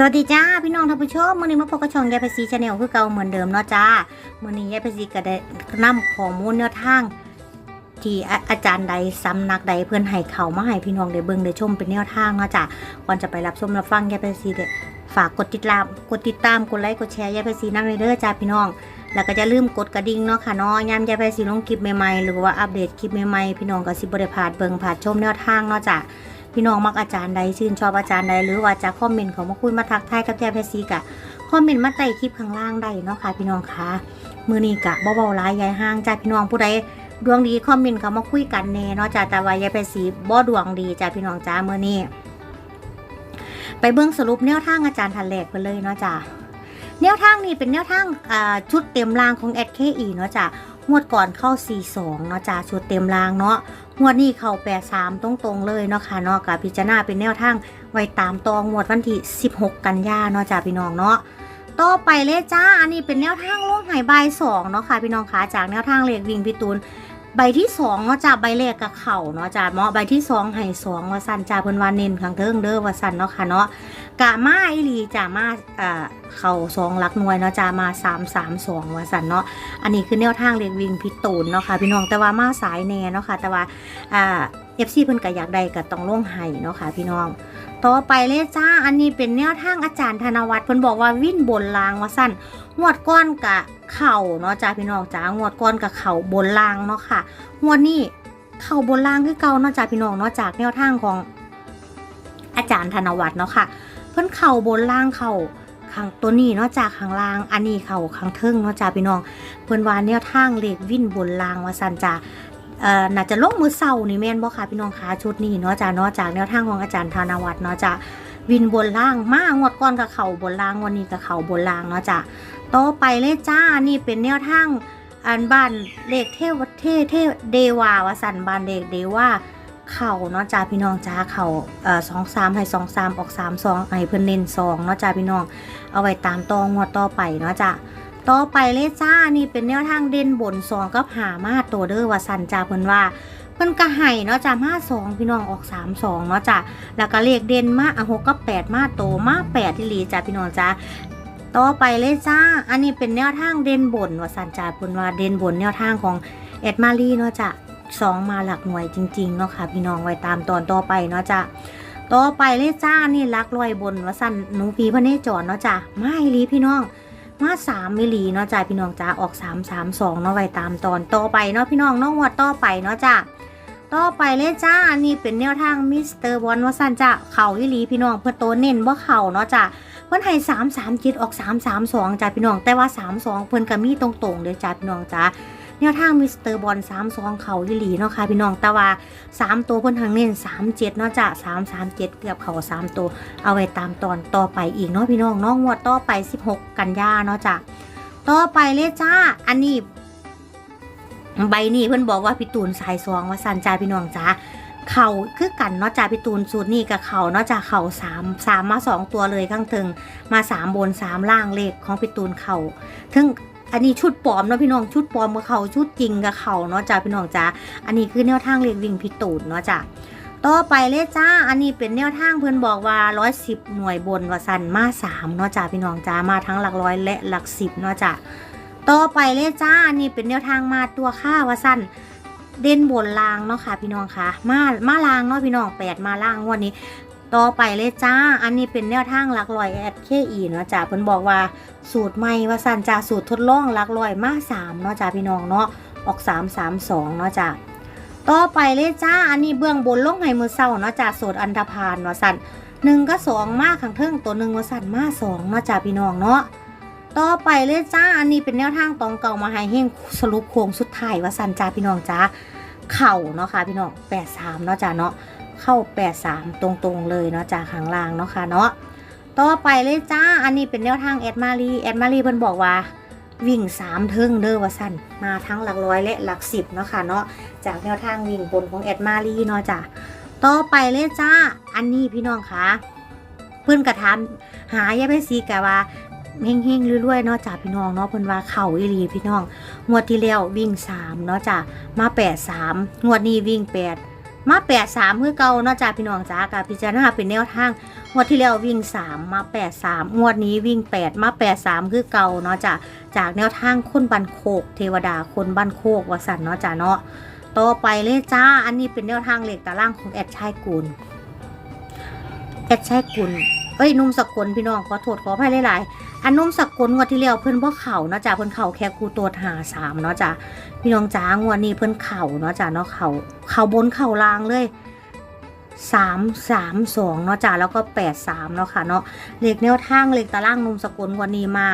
สวัสดีจ้าพี่น้องท่านผู้ชมมื่อนี้มาพบกับช่องยายภาษีชาแนลคือเก่าเหมือนเดิมเนาะจ้ามื่อนี้ยายภาษีก็ได้นำข้อมูลแนวทางที่อาจารย์ใดสำนักใดเพื่อนให้เขามาให้พี่น้องได้เบิ่งได้ชมเป็นแนวทางเนาะจ้าก่อนจะไปรับชมรับฟังยายภาษีเด้ฝากกดติดตามกดติดตามกดไลค์กดแชร์ยายภาษีนั่งเลยเด้อจ้าพี่น้อง แล้วก็จะลืมกดกระดิ่งเนาะค่ะเนาะยามยายภาษีลงคลิปใหม่ๆหรือว่าอัปเดตคลิปใหม่ๆพี่น้องก็สิบ่ได้พาดเบิ่งพาดชมแนวทางเนาะจ้า พี่น้องมักอาจารย์ใดชื่นชอบอาจารย์ใดหรือว่าจะคอมเมนต์เขามาคุยมาทักทายกับแจเพซีกะคอมเมนต์มาใต้คลิปข้างล่างได้เนาะค่ะพี่น้องคะมือนี้กะเบาๆร้ายยายห้างจ้าพี่น้องผู้ใดดวงดีคอมเมนต์เขามาคุยกันแน่เนาะจ้าแต่ว่ายายเพซีบ่ดวงดีจ้าพี่น้องจ้ามือนี้ไปเบิ่งสรุปแนวทางอาจารย์ทันแหลกไปเลยเนาะจ้าแนวทางนี้เป็นแนวทางอ่าชุดเต็มรางของ SKE เนาะจ้า งวดก่อนเข้า 42เนาะจ้าชุดเต็มรางเนาะงวดนี้เขาแปดสามตรงๆเลยเนาะค่ะเนาะกับพิจารณาเป็นแนวทางไว้ตามตองงวดวันที่ 16 กันยาเนาะจ้าพี่น้องเนาะต่อไปเลยจ้า อันนี้เป็นแนวทางลงหายใบสองเนาะค่ะพี่น้องคะจากแนวทางเลขวิ่งพี่ตูน ใบที่สองเนาะจ้าใบแรกกับเข่าเนาะจ้าเนาะใบที่สองให้สองว่าสันจ้าเพิ่นว่าเน้นข้างเทิงเด้อว่าสันเนาะค่ะเนาะกะมาอีหลีจ้ามาอ่าเข่าสองลักหน่วยเนาะจ้ามาสามสามสองว่าสันเนาะอันนี้คือแนวทางเลขวิ่งพี่ตูนเนาะค่ะพี่น้องแต่ว่ามาสายแน่เนาะค่ะแต่ว่าอ่าเอฟซีเพิ่นก็อยากได้ก็ต้องลงให้เนาะค่ะพี่น้อง ต่อไปเลยจ้าอันนี้เป็นแนวทางอาจารย์ธนวัฒน์เพิ่นบอกว่าวิ่นบนลางว่าสั้นงวดก้อนกะ เข่าเนาะจ้าพี่น้องจ้างวดก้อนกะเข่าบนล่างเนาะค่ะงวดนี้เข่าบนล่างคือเก่าเนาะจ้าพี่น้องเนาะจากแนวทางของอาจารย์ธนวัฒน์เนาะค่ะ เพิ่นเข่าบนล่างเข่าข้างตัวนี้เนาะจากข้างล่าง อันนี้เข่าข้างเทิงเนาะจ้าพี่น้อง เพิ่นว่าแนวทางเลขวิ่นบนล่างว่าสันจ้าเอ่อน่าจะลงมือเศร้านี่แม่นบ่ค่ะพี่น้องคะชุดนี้เนาะจ้ะเนาะจากแนวทางของอาจารย์ธนวัฒน์เนาะจ้ะ วินบนล่างมากงวดก้อนกับเข่าบนล่างวันนี้กับเข่าบนล่างเนาะจ้ะต่อไปเลยจ้านี่เป็นแนวทางอันบ้านเลขเทวเทเทเดวาวสันบ้านเลขเดว่าเข่าเนาะจ้าพี่น้องจ้าเข่าเอ่อสองสามให้สองสามออกสามสองให้เพื่อนเน้นสองเนาะจ้าพี่น้องเอาไว้ตามตองวดต่อไปเนาะจ้ะ ต่อไปเลยจ้านี่เป็นแนวทางเด่นบนสองกับหามาตัวเด้อว่าสันจ้าเพิ่นว่าเพิ่นก็ให้เนาะจ้ามาสองพี่น้องออกสามสองเนาะจ้าแล้วก็เลขเด่นมาอะหกกับแปดมาโตมาแปดที่ลีจ้าพี่น้องจ้าต่อไปเลยจ้า อันนี้เป็นแนวทางเด่นบนว่าสันจ้าเพิ่นว่าเด่นบนแนวทางของเอ็ดมารีเนาะจ้าสองมาหลักหน่วยจริงๆเนาะค่ะพี่น้องไว้ตามตอนต่อไปเนาะจ้าต่อไปเลยจ้านี่ลักลอยบนว่าสันหนูพีพระเนจรเนาะจ้าไม่ลีพี่น้อง มาสามมิลลีเนาะจ้าพี่น้องจ้าออกสามสามสองเนาะไว้ตามตอนต่อไปเนาะพี่น้องน้องวัดต่อไปเนาะจ้าต่อไปเลยจ้าอันนี้เป็นแนวทางมิสเตอร์บอลว่าสั้นจ้าเข่าอิลีพี่น้องเพื่อโตเน้นว่าเข่าเนาะจ้าเพื่อนให้สามสามจิตออกสามสามสองจ้าพี่น้องแต่ว่าสามสองเพื่อนก็มีตรงๆเลยจ้าพี่น้องจ้า แนวทางมิสเตอร์บอลสามสองเข่าอีหลีเนาะค่ะพี่น้องแต่ว่าสามตัวเพิ่นทางเน้นสามเจ็ดเนาะจ้าสามสามเจ็ดเกือบเข่าสามตัว เอาไว้ตามตอนต่อไปอีกเนาะพี่น้องน้องงวดต่อไป16กันยาเนาะจ้ะต่อไปเลยจ้าอันนี้ใบนี้เพื่อนบอกว่าพี่ตูนสายสองว่าสันจ้าพี่น้องจ้าเข่าคือกันเนาะจ้าพี่ตูนสูตรนี่กับเข่าเนาะจ้าเข่าสามสามมาสองตัวเลยข้างถึงมาสามบนสามล่างเลขของพี่ตูนเข่าถึง อันนี้ชุดปลอมเนาะพี่น้องชุดปลอมกับเขาชุดจริงกับเขาเนาะจ้าพี่น้องจ้าอันนี้คือแนวทางเลขวิ่งพี่ตูนเนาะจ้าต่อไปเลยจ้า อันนี้เป็นแนวทางเพื่อนบอกว่าร้อยสิบหน่วยบนว่าสันมาสามเนาะจ้าพี่น้องจ้ามาทั้งหลักร้อยและหลักสิบเนาะจ้าต่อไปเลยจ้า อันนี้เป็นแนวทางมาตัวค่าว่าสันเด่นบนลางเนาะค่ะพี่น้องค่ะ มามาลางเนาะพี่น้องแปดมาล่างงวันนี้ ต่อไปเลยจ้า อันนี้เป็นแนวทางหลักร้อยแอดเคอีเนาะจ้าเพิ่นบอกว่าสูตรใหม่ว่าสันจ้าสูตรทดลองหลักร้อยมาสามเนาะจ้าพี่น้องเนาะออกสามสามสองเนาะจ้าต่อไปเลยจ้า อันนี้เบื้องบนลงให้มือเศร้าเนาะจ้ากโสดอันธพาลเนาะสันหนึ่งก็สองมากขังเทิงตัวหนึ่งว่าสันมาสองเนาะจ้าพี่น้องเนาะต่อไปเลยจ้า อันนี้เป็นแนวทางตองเก่ามาให้เฮงสรุปโค้งสุดท้ายว่าสันจ้าพี่น้องจ้าเข่าเนาะค่ะพี่น้องแปดสามเนาะจ้าเนาะ เข้าแปดสามตรงๆเลยเนาะจากข้างล่างเนาะค่ะเนาะต่อไปเลยจ้า อันนี้เป็นแนวทางแอดมารีแอดมารีเพิ่นบอกว่าวิ่งสามเทิงเด้อว่าสั้นมาทั้งหลักร้อยและหลักสิบเนาะค่ะเนาะจากแนวทางวิ่งบนของแอดมารีเนาะจ้ะต่อไปเลยจ้า อันนี้พี่น้องคะเพื่อนกระทำหายายไปซีกะว่าเฮงเฮงๆรวยๆเนาะจ้ะพี่น้องเนาะเพิ่นว่าเข่าอีหลีพี่น้องงวดที่แล้ววิ่งสามเนาะจ้ะมาแปดสามงวดนี้วิ่งแปด มาแปดสามคือเก่าเนาะจ้าพี่น้องจ้ากับพิจารณาเป็นแนวทางงวดที่แล้ววิ่งสามมาแปดสามงวดนี้วิ่งแปดมาแปดสามคือเก่าเนาะจ้าจากแนวทางคนบันโคก เทวดาคนบันโคกวสันเนาะจ้าเนาะต่อไปเลยจ้าอันนี้เป็นแนวทางเหล็กตารางของแอดชายกุลแอดชายกุลเอ้ยนุ่มสกุลพี่น้องขอโทษขออภัยหลายๆ อันนุ่มสกลงวดที่แล้วเพิ่นบ่เข่าเนาะจ้าเพิ่นเข่าแค่กูตัวหาสามเนาะจ้าพี่น้องจ้างวดนี้เพิ่นเข่าเนาะจ้าเนาะเข่าเข่าบนเข่าล่างเลยสามสามสองเนาะจ้าแล้วก็แปดสามเนาะค่ะเนาะเหลขแนวทางเหลขตารางนุมสกุลวันนี้มา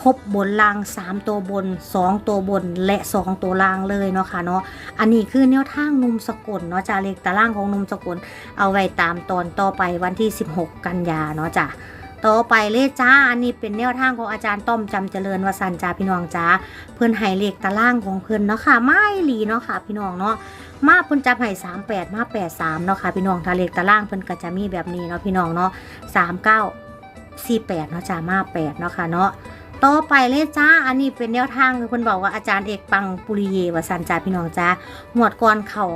ครบบนล่างสามตัวบนสองตัวบนและสองตัวล่างเลยเนาะค่ะเนาะอันนี้คือแนวทางนุมสกุลเนาะจ้าเหลขตารางของนุมสกุลเอาไว้ตามตอนต่อไปวันที่16กันยาเนาะจ้า ต่อไปเลยจ้า อันนี้เป็นแนวทางของอาจารย์ต้อมจำเจริญวสันต์จ้าพี่น้องจ้า เพิ่อนให้เลขตารางของเพิ่อนเนาะค่ะ ไม่หลีเนาะค่ะ พี่น้องเนาะ มาเพิ่นจับให้สามแปดมาแปดสามเนาะค่ะ พี่น้องถ้าเลขตารางเพิ่นก็จะมีแบบนี้เนาะพี่น้องเนาะสามเก้าสี่แปดเนาะจ้ามาแปดเนาะค่ะเนาะต่อไปเลยจ้า อันนี้เป็นแนวทางคือเพิ่นบอกว่าอาจารย์เอกปังปุริเยวสันจ้าพี่น้องจ้าหมวดก่อนเข่า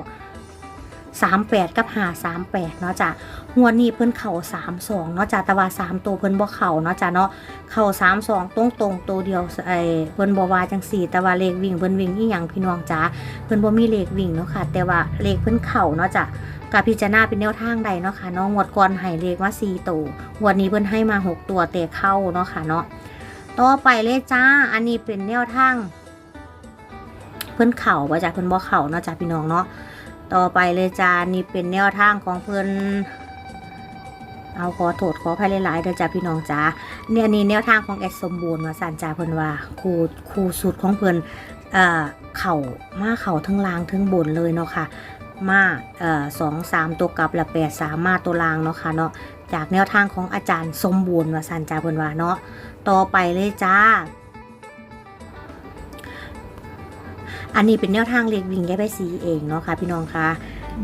สามแปดกับหาสามแปดเนาะจ้างวดนี้เพิ่นเข่าสามสองเนาะจ้าแต่ว่าสามตัวเพิ่นบ่เข่าเนาะจ้าเนาะเข่าสามสองตรงตรงตัวเดียวไอ้เพิ่นบว่าจังสี่ แต่ว่าเลขวิ่งเพิ่นวิ่งอีหยังพี่น้องจ้าเพิ่นบ่มีเลขวิ่งเนาะค่ะ แต่ว่าเลขเพิ่นเข่าเนาะจ้ะกับพิจารณาเป็นแนวทางใดเนาะค่ะเนาะงวดก่อนให้เลขมาสี่ตัวงวดนี้เพิ่นให้มาหกตัวแต่เข้าเนาะค่ะเนาะต่อไปเลยจ้า อันนี้เป็นแนวทางเพิ่นเข่าว่าจ้ะเพิ่นบ่เข่าเนาะจ้ะพี่น้องเนาะ ต่อไปเลยจ้านี่เป็นแนวทางของเพิ่อนเอาขอโทษขออภัยหลายๆเด้อจ้ะพี่น้องจ้าเนี่ยอันนี้แนวทางของแอดสมบูรณ์ว่าสันจ้าเพิ่นว่าครูครูสุดของเพิ่นเอ่อเข่ามาเข่าทั้งล่างทั้งบนเลยเนาะค่ะมาเอ่อสองสามตัวกลับและแปดสามมาตัวล่างเนาะค่ะเนาะจากแนวทางของอาจารย์สมบูรณ์ว่าสันจ้าเพิ่นว่าเนาะต่อไปเลยจ้า อันนี้เป็นแนวทางเล็กวิ่งแยไปสีเองเนาะค่ะพี่น้องคะ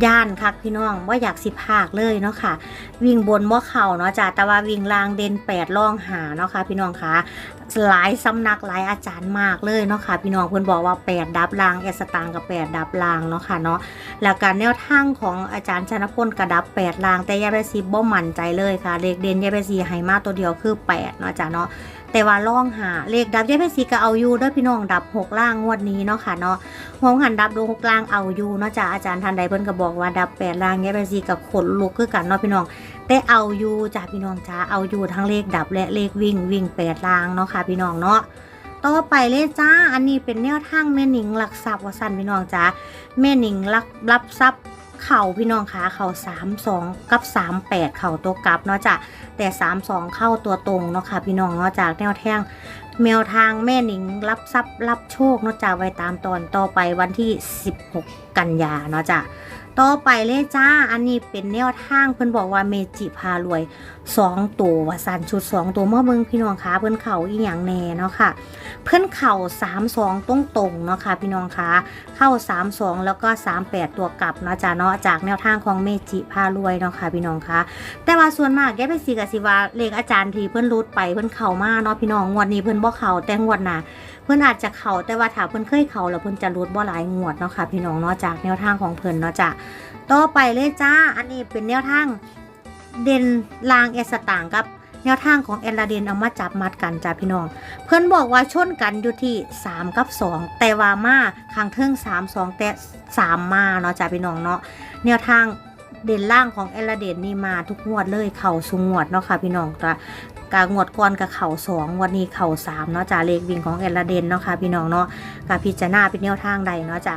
ย่านคักพี่น้องว่าอยากสิภาคเลยเนาะค่ะ วิ่งบนบ่เข่าเนาะจ้ะแต่ว่าวิ่งลางเด่นแปดล่องหาเนาะค่ะพี่น้องคะหลายสำนักหลายอาจารย์มากเลยเนาะค่ะพี่น้องเพิ่อนบอกว่าแปดดับลางแอสตางกับแปดดับลางเนาะค่ะเนาะแล้วการแนวทางของอาจารย์ชนพลกระดับแปดลางแต่ยาเบซีบ่มั่นใจเลยค่ะเลขเด่นยาเบซีให้มาตัวเดียวคือแปดเนาะจ้ะเนาะ แต่ว่าล่องหาเลขดับยาเบซีก็เอาอยู่ด้วยพี่น้องดับหกล่างงวดนี้เนาะค่ะเนาะหงหันดับดูหกล่างเอาอยู่เนาะจ้ะอาจารย์ทันใดเพิ่นก็บอกว่าดับแปดล่างแยกไปสีกับขนลุกคือกันเนาะพี่น้องแต่เอาอยู่จ้ะพี่น้องจ้าเอาอยู่ทั้งเลขดับและเลขวิ่งวิ่งแปดล่างเนาะค่ะพี่น้องเนาะต่อไปเลยจ้า อันนี้เป็นแนวทางแม่หนิงหลักทรัพย์วสันพี่น้องจ้าแม่หนิงรับรับทรัพย์ เข่าพี่น้องคะเข่าสามสองกับสามแปดเข่าตัวกลับเนาะจ้ะแต่สามสองเข้าตัวตรงเนาะค่ะพี่น้องเนาะจากแนวแท่งแมวทางแม่หนิงรับทรัพย์รับโชคเนาะจ้ะไว้ตามตอนต่อไปวันที่ 16 กันยาเนาะจ้ะ ต่อไปเลยจ้า อันนี้เป็นแนวทางเพิ่นบอกว่าเมจิพารวย2ตัวว่าสันชุด2ตัวเมื่อเบิงพี่น้องคะเพิ่นเข่าอีหยังแน่เนาะค่ะ เพิ่นเข่า3 2ตรงตรงเนาะค่ะพี่น้องคะเข้า3 2แล้วก็38ตัวกลับเนาะจ้าเนาะจากแนวทางของเมจิพารวยเนาะค่ะพี่น้องคะแต่ว่าส่วนมากแกไปสีกับสิว่าเลขอาจารย์ที่เพิ่นรูดไปเพิ่นเข่ามาเนาะพี่น้องงวดนี้เพิ่นบ่เข่าแต่งวดหน้าเพิ่อนอาจจะเข่าแต่ว่าถ้าเพิ่อนเคยเข่าแล้วเพิ่อนจะรูดบ่หลายงวดเนาะค่ะพี่น้องเนาะจากแนวทางของเพิ่อนเนาะจ้ะต่อไปเลยจ้า อันนี้เป็นแนวทางเด่นลางเอสต่างกับแนวทางของแอลลาเดนเอามาจับมัดกันจ้าพี่น้อง เพิ่นบอกว่าชนกันอยู่ที่ 3 กับ 2 แต่ว่ามาข้างเทิง3 2แต่3มาเนาะจ้าพี่น้องเนาะแนวทาง เด่นล่างของเอลเดนนี่มาทุกงวดเลยเข่าสูงงวดเนาะค่ะพี่น้องกะกางวดก่อนกับเข่าสองวันนี้เข่าสามเนาะจ้าเลขวิ่งของเอลเดนเนาะค่ะพี่น้องเนาะกะพิจารณาเป็นแนวทางใดเนาะจ้า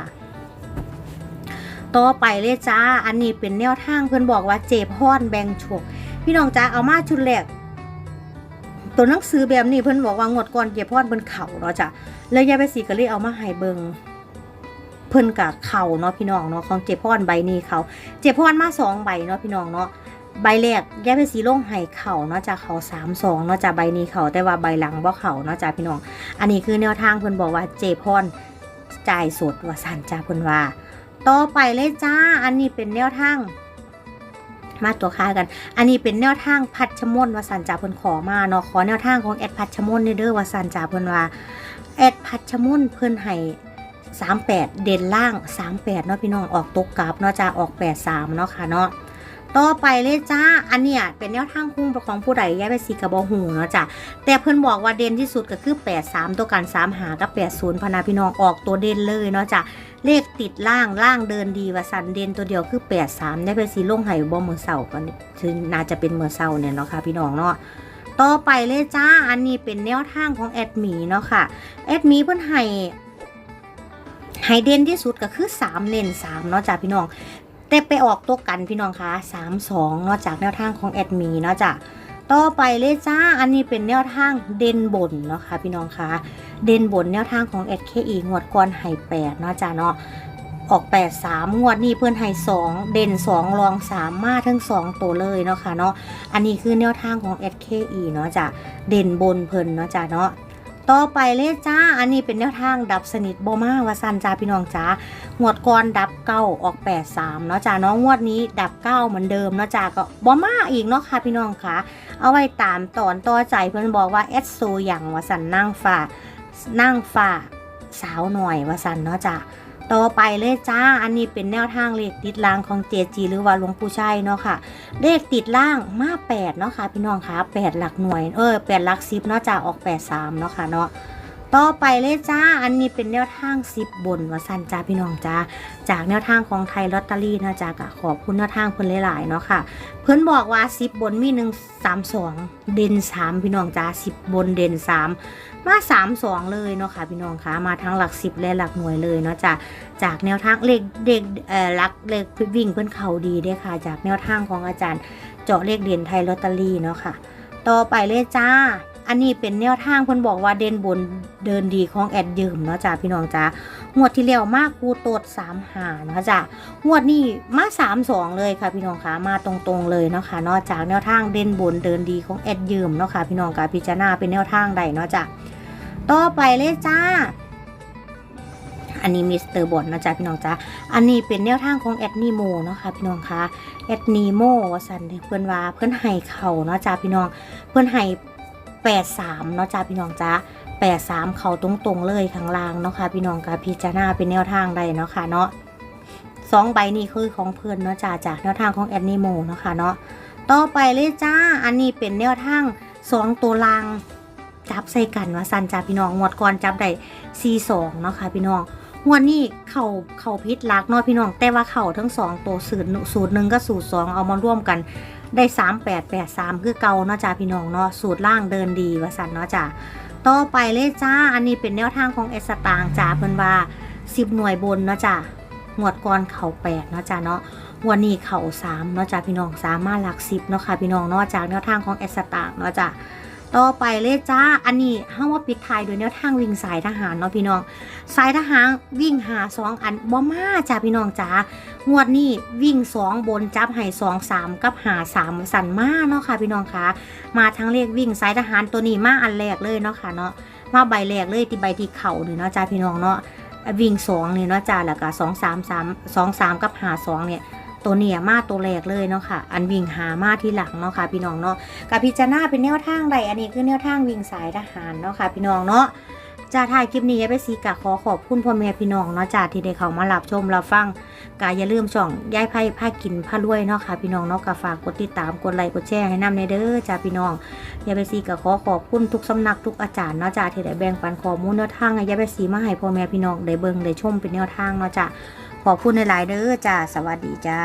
ต่อไปเลยจ้าอันนี้เป็นแนวทางเพื่อนบอกว่าเจ็บฮอนแบงโชกพี่น้องจ้าเอามาชุดแรกตัวหนังสือแบบนี้เพื่อนบอกว่างวดก่อนเจ็บฮอนบนเข่าเนาะจ้าแล้วยายไปสีก็เลยเอามาให้เบิง เพิ่นกับเข่าเนาะพี่น้องเนาะของเจ็บพรใบนี้เขาเจ็บพรมาสองใบเนาะพี่น้องเนาะใบแรกแยกเป็นสีโล่งไห้เข่าเนาะจากเขาสามสองเนาะจากใบนี้เขาแต่ว่าใบหลังบ่เข่าเนาะจากพี่น้อง อันนี้คือแนวทางเพิ่นบอกว่าเจ็บพรจ่ายสดว่าสันจ้าเพิ่นว่า ต่อไปเลยจ้า อันนี้เป็นแนวทางมาตัวค่ากัน อันนี้เป็นแนวทางพัดชะมนว่าสันจ่าเพิ่นขอมาเนาะขอแนวทางของแอดพัดชะมนเด้อว่าสันจ่าเพิ่นว่าแอดพัดชะมนเพิ่นให้ 38 เด่นล่าง 38เนาะพี่น้องออกตกกลับเนาะจ้าออก 83เนาะค่ะเนาะต่อไปเลยจ้า อันเนี้ยเป็นแนวทางคุ้มของผู้ใดย้ายไปสีกระบอกหูเนาะจ้ะแต่เพิ่อนบอกว่าเด่นที่สุดก็คือ 83 ตัวกัน3หากับ 80พนาพี่น้องออกตัวเด่นเลยเนาะจ้ะเลขติดล่างล่างเดินดีว่าสันเด่นตัวเดียวคือ 83ได้ไปสีลงไห้บ่มือเสาร์ก่อนคือน่าจะเป็นเมือเสาร์เนี่ยเนาะค่ะพี่น้องเนาะต่อไปเลยจ้า อันนี้เป็นแนวทางของแอดมีเนาะค่ะ แอดมีเพิ่อนให้ ไฮเดนที่สุดก็คือ 3 เลน3เนาะจ้ะพี่น้อง แต่ไปออกตัวกันพี่น้องคะ3 2เนาะจากแนวทางของแอดมีเนาะจ้ะต่อไปเลยจ้า อันนี้เป็นแนวทางเด่นบนเนาะค่ะพี่น้องคะเด่นบนแนวทางของ SKE งวดก่อนไฮแปดเนาะจ้ะเนาะออก 8 3 งวดนี้เพื่อนไฮ2เด่น 2 รอง 3 มาทั้ง 2 ตัวเลยเนาะค่ะเนาะอันนี้คือแนวทางของ SKE เนาะจ้ะเด่นบนเพิ่นเนาะจ้ะเนาะ ต่อไปเลยจ้า อันนี้เป็นแนวทางดับสนิทบมาวาสันจ้าพี่น้องจ้างวดก่อนดับเก้าออกแปดสามเนาะจ้าน้องวดนี้ดับเก้าเหมือนเดิมเนาะจ้าก็บมาอีกเนาะค่ะพี่น้องค่ะ เอาไว้ตามตอนต่อใจเพื่อนบอกว่าเอสโซอย่างวาสันนั่งฝ่านั่งฝ่าสาวหน่อยวาสันเนาะจ้า ต่อไปเลยจ้า อันนี้เป็นแนวทางเลขติดล่างของเจจีหรือว่าหลวงปู่ชัยเนาะค่ะ เลขติดล่างมาแปดเนาะค่ะพี่น้องคะแปดหลักหน่วย เออแปดหลักสิบเนาะจ้าออกแปดสามเนาะค่ะเนาะ ต่อไปเลยจ้า อันนี้เป็นแนวทางสิบบนว่าสันจ้าพี่น้องจ้า จากแนวทางของไทยลอตเตอรี่นะจ้ากะขอบคุณแนวทางเพิ่นหลายๆเนาะค่ะ เพิ่นบอกว่าสิบบนมีหนึ่งสามสองเด่นสามพี่น้องจ้าสิบบนเด่นสามมาสามสองเลยเนาะค่ะพี่น้องคะมาทั้งหลักสิบและหลักหน่วยเลยเนาะจ้าจากแนวทางเลขเด็กเอ่อลักเลขวิ่งเพื่อนเขาดีเด้ค่ะ จากแนวทางของอาจารย์เจาะเลขเด่นไทยลอตเตอรี่เนาะค่ะ ต่อไปเลยจ้า อันนี้เป็นแนวทางเพิ่นบอกว่าเด่นบนเดินดีของแอดยืมเนาะจ้าพี่น้องจ้างวดที่แล้วมากคูโตดสามหาเนาะจ้างวดนี้มาสามสองเลยค่ะพี่น้องคะมาตรงๆเลยเนาะค่ะนอกจากแนวทางเด่นบนเดินดีของแอดยืมเนาะค่ะพี่น้องกาพิจารณาเป็นแนวทางใดเนาะจ้าต่อไปเลยจ้าอันนี้มิสเตอร์บอลนะจ๊ะพี่น้องจ๊ะ อันนี้เป็นแนวทางของแอดนีโมเนาะค่ะพี่น้องคะแอดนีโมวสันเพื่อนว่าเพื่อนให้เข่าเนาะจ๊ะพี่น้อง เพื่อนให้ แปดสามเนาะจ๊ะพี่น้องจ๊ะแปดสามเข่าตรงๆเลยข้างล่างเนาะค่ะพี่น้องกาพิจารณาเป็นแนวทางใดเนาะค่ะเนาะสองใบนี้คือของเพื่อนเนาะจ้าจากแนวทางของแอดนีโมเนาะค่ะเนาะต่อไปเลยจ้าอันนี้เป็นแนวทางสองตัวลางจับใส่กันว่าสันจ้าพี่น้องงวดก่อนจับได้ซีสองเนาะค่ะพี่น้องงวดนี้เข่าเข่าพิษลักเนาะพี่น้องแต่ว่าเข่าทั้งสองตัวสูตรสูตรหนึ่งก็สูตรสองเอามาร่วมกัน ได้สามแปดแปดสามคือเก่าเนาะจ้าพี่น้องเนาะสูตรล่างเดินดีว่าสันเนาะจ้าต่อไปเลยจ้า อันนี้เป็นแนวทางของเอสตางจ้าเพิ่นว่าสิบหน่วยบนเนาะจ้างวดก่อนเข่าแปดเนาะจ้าเนาะวันนี้เข่าสามเนาะจ้าพี่น้องสามารถหลักสิบเนาะค่ะพี่น้องเนาะจากแนวทางของเอสตางเนาะจ้า ต่อไปเลยจ้า อันนี้ห้าว่าปิดท้ายโดยแนวทางวิ่งสายทหารเนาะพี่น้อง สายทหารวิ่งหาสองอันบ่มาจ้าพี่น้องจ้างวดนี้วิ่งสองบนจับให้สองสามกับหาสามสันมาเนาะค่ะพี่น้องคะมาทั้งเลขวิ่งสายทหารตัวนี้มาอันแรกเลยเนาะค่ะเนาะมาใบแรกเลยที่ใบที่เข่าเลยเนาะจ้าพี่น้องเนาะวิ่งสองเนี่ยเนาะจ้าแล้วก็สองสามสามสองสามกับหาสองเนี่ย ตัวเนี่ยมาตัวแรกเลยเนาะค่ะ อันวิ่งหามาที่หลังเนาะค่ะ พี่น้องเนาะกับพิจารณาเป็นแนวทางใดอันนี้คือแนวทางวิ่งสายทหารเนาะค่ะ พี่น้องเนาะจ้าถ่ายคลิปนี้ไปสีกะขอขอบคุณพ่อแม่พี่น้องเนาะจ้าที่ได้เข้ามารับชมรับฟังกาอย่าลืมช่องย้ายไพ่ผ้ากินผ้ารวยเนาะค่ะพี่น้องเนาะก็ฝากกดติดตามกดไลค์กดแชร์ให้นำในเด้อจ้าพี่น้องยาไปสีกะขอขอบคุณทุกสำนักทุกอาจารย์เนาะจ้าที่ได้แบ่งปันข้อมูลแนวทางให้ยาไปสีมาให้พ่อแม่พี่น้องได้เบิ่งได้ชมเป็นแนวทางเนาะจ้า ขอบคุณในหลาย ๆ เด้อจ้า สวัสดีจ้า